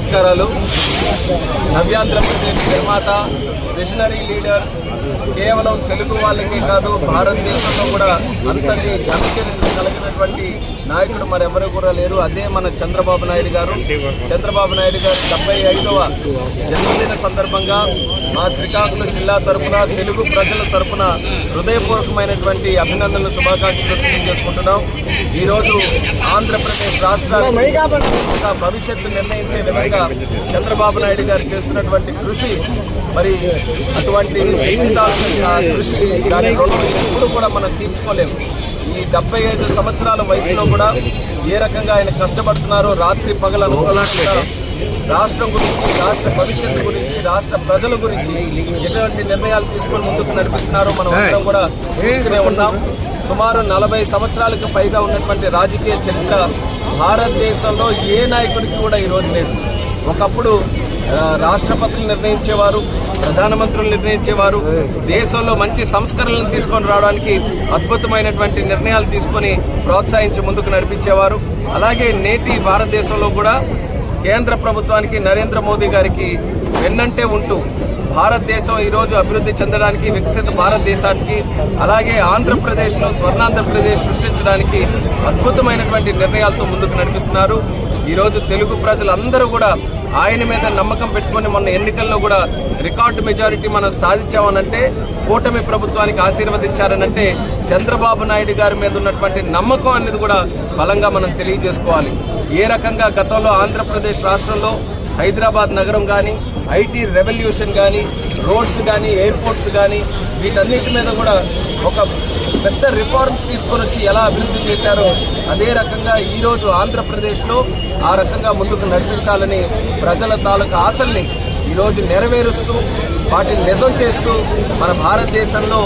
నమస్కారాలు. నవ్యాంధ్రప్రదేశ్ నిర్మాత machinery leader కేవలం తెలుగు వాళ్ళకే కాదు భారతదేశంలో కూడా అంతటి ఘనచరిత్ర కలిగినటువంటి నాయకుడు మరెవరు కూడా లేరు. అదే మన చంద్రబాబు నాయుడు గారు. చంద్రబాబు నాయుడు గారు డెబ్బై ఐదవ జన్మదిన సందర్భంగా మా శ్రీకాకుళం జిల్లా తరపున తెలుగు ప్రజల తరపున హృదయపూర్వకమైనటువంటి అభినందనలు శుభాకాంక్షలు తెలియజేసుకుంటున్నాం. ఈ రోజు ఆంధ్రప్రదేశ్ రాష్ట్రానికి భవిష్యత్తు నిర్ణయించే విధంగా చంద్రబాబు నాయుడు గారు చేస్తున్నటువంటి కృషి మరి అటువంటి కృషి దాని ఎప్పుడు కూడా మనం తీర్చుకోలేము. ఈ డెబ్బై ఐదు సంవత్సరాల వయసులో కూడా ఏ రకంగా ఆయన కష్టపడుతున్నారో రాత్రి పగలను రాష్ట్రం గురించి రాష్ట్ర భవిష్యత్తు గురించి రాష్ట్ర ప్రజల గురించి ఎటువంటి నిర్ణయాలు తీసుకొని ముందుకు నడిపిస్తున్నారో మనం అందరం కూడా చూస్తూనే ఉన్నాం. సుమారు నలభై సంవత్సరాలకు పైగా ఉన్నటువంటి రాజకీయ చరిత్ర భారతదేశంలో ఏ నాయకుడికి కూడా ఈ రోజు లేదు. ఒకప్పుడు రాష్ట్రపతులు నిర్ణయించేవారు ప్రధానమంత్రులు నిర్ణయించేవారు దేశంలో మంచి సంస్కరణలు తీసుకొని రావడానికి అద్భుతమైనటువంటి నిర్ణయాలు తీసుకొని ప్రోత్సహించి ముందుకు నడిపించేవారు. అలాగే నేటి భారతదేశంలో కూడా కేంద్ర ప్రభుత్వానికి నరేంద్ర మోదీ గారికి వెన్నంటే ఉంటూ భారతదేశం ఈరోజు అభివృద్ధి చెందడానికి వికసిత భారతదేశానికి అలాగే ఆంధ్రప్రదేశ్లో స్వర్ణాంధ్రప్రదేశ్ సృష్టించడానికి అద్భుతమైనటువంటి నిర్ణయాలతో ముందుకు నడిపిస్తున్నారు. ఈరోజు తెలుగు ప్రజలందరూ కూడా ఆయన మీద నమ్మకం పెట్టుకుని మొన్న ఎన్నికల్లో కూడా రికార్డు మెజారిటీ మనం సాధించామనంటే కూటమి ప్రభుత్వానికి ఆశీర్వదించారనంటే చంద్రబాబు నాయుడు గారి మీద ఉన్నటువంటి నమ్మకం అనేది కూడా బలంగా మనం తెలియజేసుకోవాలి. ఏ రకంగా గతంలో ఆంధ్రప్రదేశ్ రాష్ట్రంలో హైదరాబాద్ నగరం కానీ ఐటీ రెవల్యూషన్ కానీ రోడ్స్ కానీ ఎయిర్పోర్ట్స్ కానీ వీటన్నిటి మీద కూడా ఒక పెద్ద రిఫార్మ్స్ తీసుకొని వచ్చి ఎలా అభివృద్ధి చేశారో అదే రకంగా ఈరోజు ఆంధ్రప్రదేశ్లో ఆ రకంగా ముందుకు నడిపించాలని ప్రజల తాలూకు ఆశల్ని ఈరోజు నెరవేరుస్తూ వాటిని నిజం చేస్తూ మన భారతదేశంలో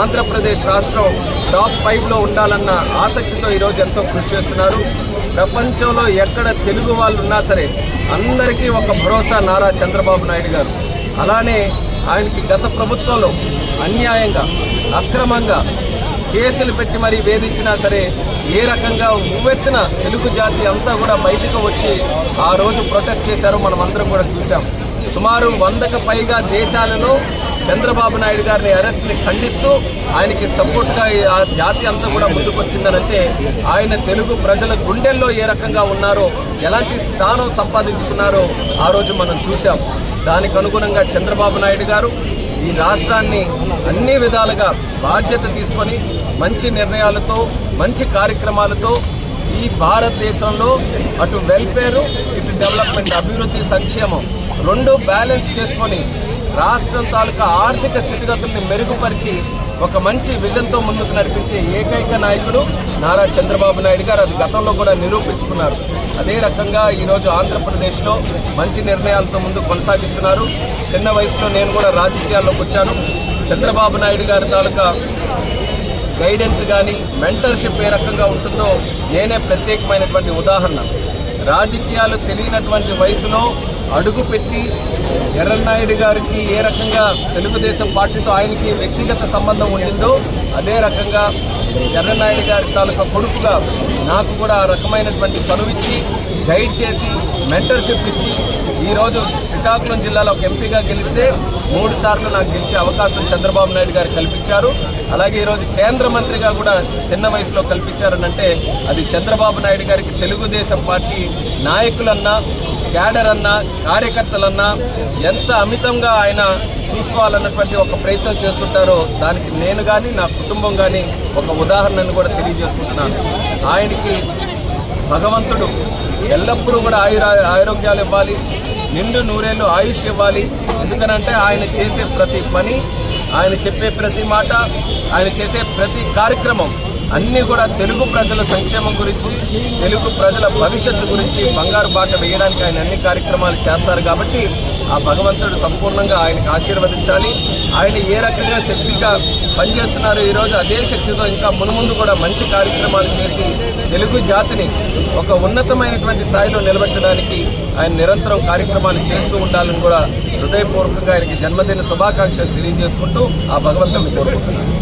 ఆంధ్రప్రదేశ్ రాష్ట్రం టాప్ ఫైవ్లో ఉండాలన్న ఆసక్తితో ఈరోజు ఎంతో కృషి చేస్తున్నారు. ప్రపంచంలో ఎక్కడ తెలుగు వాళ్ళు ఉన్నా సరే అందరికీ ఒక భరోసా నారా చంద్రబాబు నాయుడు గారు. అలానే ఆయనకి గత ప్రభుత్వంలో అన్యాయంగా అక్రమంగా కేసులు పెట్టి మరీ వేధించినా సరే ఏ రకంగా ఉవ్వెత్తున తెలుగు జాతి అంతా కూడా బయటకు వచ్చి ఆ రోజు ప్రొటెస్ట్ చేశారో మనం అందరం కూడా చూసాం సుమారు వందకు పైగా దేశాలలో చంద్రబాబు నాయుడు గారిని అరెస్ట్ని ఖండిస్తూ ఆయనకి సపోర్ట్గా ఆ జాతి అంతా కూడా ముందుకొచ్చిందనంటే ఆయన తెలుగు ప్రజల గుండెల్లో ఏ రకంగా ఉన్నారో ఎలాంటి స్థానం సంపాదించుకున్నారో ఆ రోజు మనం చూసాం దానికి అనుగుణంగా చంద్రబాబు నాయుడు గారు ఈ రాష్ట్రాన్ని అన్ని విధాలుగా బాధ్యత తీసుకొని మంచి నిర్ణయాలతో మంచి కార్యక్రమాలతో ఈ భారతదేశంలో అటు వెల్ఫేరు ఇటు డెవలప్మెంట్ అభివృద్ధి సంక్షేమం రెండు బ్యాలెన్స్ చేసుకొని రాష్ట్రం తాలూకా ఆర్థిక స్థితిగతుల్ని మెరుగుపరిచి ఒక మంచి విజన్తో ముందుకు నడిపించే ఏకైక నాయకుడు నారా చంద్రబాబు నాయుడు గారు అది గతంలో కూడా నిరూపించుకున్నారు. అదే రకంగా ఈరోజు ఆంధ్రప్రదేశ్లో మంచి నిర్ణయాలతో ముందు కొనసాగిస్తున్నారు. చిన్న వయసులో నేను కూడా రాజకీయాల్లోకి వచ్చాను. చంద్రబాబు నాయుడు గారి తాలూకా గైడెన్స్ కానీ మెంటర్షిప్ ఏ రకంగా ఉంటుందో నేనే ప్రత్యేకమైనటువంటి ఉదాహరణ. రాజకీయాలు తెలియనటువంటి వయసులో అడుగు పెట్టి ఎర్రన్నాయుడు గారికి ఏ రకంగా తెలుగుదేశం పార్టీతో ఆయనకి వ్యక్తిగత సంబంధం ఉండిందో అదే రకంగా ఎర్రన్నాయుడు గారి తాలూకా కొడుకుగా నాకు కూడా ఆ రకమైనటువంటి చనువిచ్చి గైడ్ చేసి మెంటర్షిప్ ఇచ్చి ఈరోజు శ్రీకాకుళం జిల్లాలో ఒక ఎంపీగా గెలిస్తే మూడు సార్లు నాకు గెలిచే అవకాశం చంద్రబాబు నాయుడు గారు కల్పించారు. అలాగే ఈరోజు కేంద్ర మంత్రిగా కూడా చిన్న వయసులో కల్పించారనంటే అది చంద్రబాబు నాయుడు గారికి తెలుగుదేశం పార్టీ నాయకులన్నా క్యాడర్ అన్నా కార్యకర్తలన్నా ఎంత అమితంగా ఆయన చూసుకోవాలన్నటువంటి ఒక ప్రయత్నం చేస్తుంటారో దానికి నేను కానీ నా కుటుంబం కానీ ఒక ఉదాహరణను కూడా తెలియజేసుకుంటున్నాను. ఆయనకి భగవంతుడు ఎల్లప్పుడూ కూడా ఆయుర ఆరోగ్యాలు ఇవ్వాలి నిండు నూరేళ్ళు ఆయుష్ ఇవ్వాలి. ఎందుకనంటే ఆయన చేసే ప్రతి పని ఆయన చెప్పే ప్రతి మాట ఆయన చేసే ప్రతి కార్యక్రమం అన్నీ కూడా తెలుగు ప్రజల సంక్షేమం గురించి తెలుగు ప్రజల భవిష్యత్తు గురించి బంగారు బాట వేయడానికి ఆయన అన్ని కార్యక్రమాలు చేస్తారు కాబట్టి ఆ భగవంతుడు సంపూర్ణంగా ఆయనకు ఆశీర్వదించాలి. ఆయన ఏ రకంగా శక్తిగా పనిచేస్తున్నారు ఈరోజు అదే శక్తితో ఇంకా మునుముందు కూడా మంచి కార్యక్రమాలు చేసి తెలుగు జాతిని ఒక ఉన్నతమైనటువంటి స్థాయిలో నిలబెట్టడానికి ఆయన నిరంతరం కార్యక్రమాలు చేస్తూ ఉండాలని కూడా హృదయపూర్వకంగా ఆయనకి జన్మదిన శుభాకాంక్షలు తెలియజేసుకుంటూ ఆ భగవంతుని కోరుకుంటున్నాను.